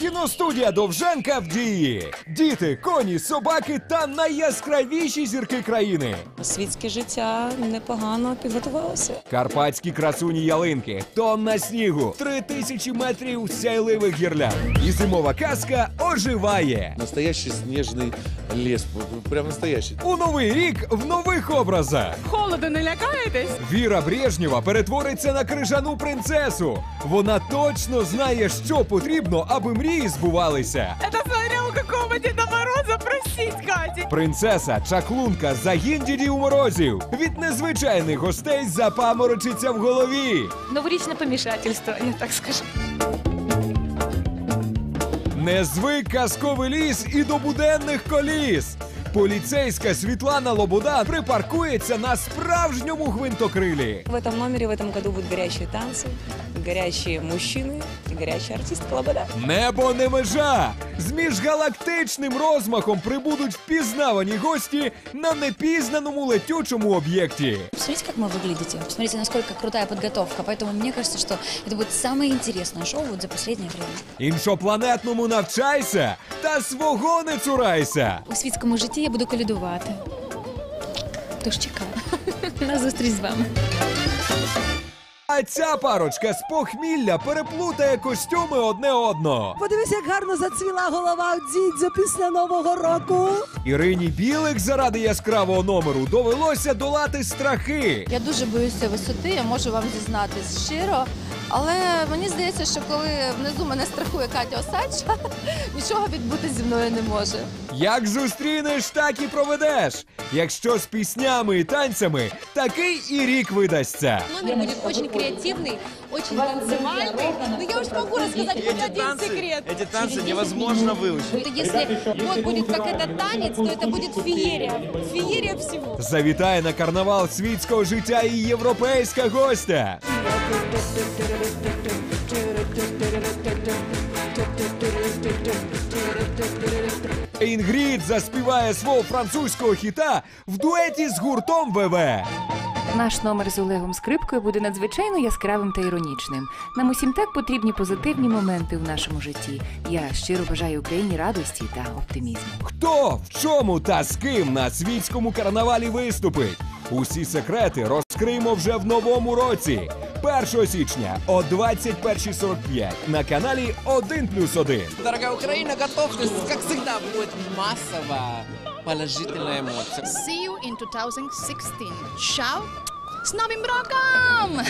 Кіностудія Довженка в дії. Діти, коні, собаки та найяскравіші зірки країни. Світське життя непогано підготувалося. Карпатські красуні ялинки, тонна снігу, три тисячі метрів сяйливих гірлянд. І зимова казка оживає. Настоящий снежный лес. Прям настоящий. У новий рік в нових образах. Холоду не лякаєтесь? Віра Брежнєва перетвориться на крижану принцесу. Вона точно знає, що потрібно, аби мрії збувалися. Это смотря у какого Деда Мороза просить, Катя. Принцеса чаклунка загін дідів морозів від незвичайних гостей запаморочиться в голові. Новорічне помішательство, я так скажу. Не звик казковий ліс і до буденних коліс. Поліцейська Світлана Лобода припаркується на справжньому гвинтокрилі. В этом номере в этом году будут горячие танцы, горячие мужчины и горячая артистка Лобода. Небо не межа! З міжгалактичним розмахом прибудуть впізнавані гості на непізнаному летючому об'єкті. Посмотрите, как вы выглядите. Посмотрите, насколько крутая подготовка. Поэтому мне кажется, что это будет самое интересное шоу вот за последнее время. Іншопланетному навчайся та свого не цурайся. У світському житті я буду колядувати. Тож чекаю на зустріч з вами. А ця парочка з похмілля переплутає костюми одне одного. Подивись, як гарно зацвіла голова у дідзю після нового року. Ірині Білик заради яскравого номеру довелося долати страхи. Я дуже боюся висоти, я можу вам зізнатись щиро. Але мені здається, що коли внизу мене страхує Катя Осадча, нічого відбути зі мною не може. Як зустрінеш, так і проведеш. Якщо з піснями і танцями, такий і рік видасться. Номер будет очень креативный, очень танцевальный. Но я уж могу рассказать хоть один секрет. Эти танцы невозможно выучить. То если вот будет как этот танец, то это будет феерия. Феерия всего. Завітає на карнавал світського життя і європейська гостя. Інгрід заспіває свого французького хіта в дуеті з гуртом ВВ. Наш номер з Олегом Скрипкою буде надзвичайно яскравим та іронічним. Нам усім так потрібні позитивні моменти в нашому житті. Я щиро бажаю Україні радості та оптимізму. Хто, в чому та з ким на світському карнавалі виступить? Усі секрети розкриємо вже в новому році. 1 січня о 21.45 на каналі 1 плюс 1. Дорога Україна, готовьтесь, как всегда, будет масова положительна емоція. See you in 2016. Ciao. С новим роком!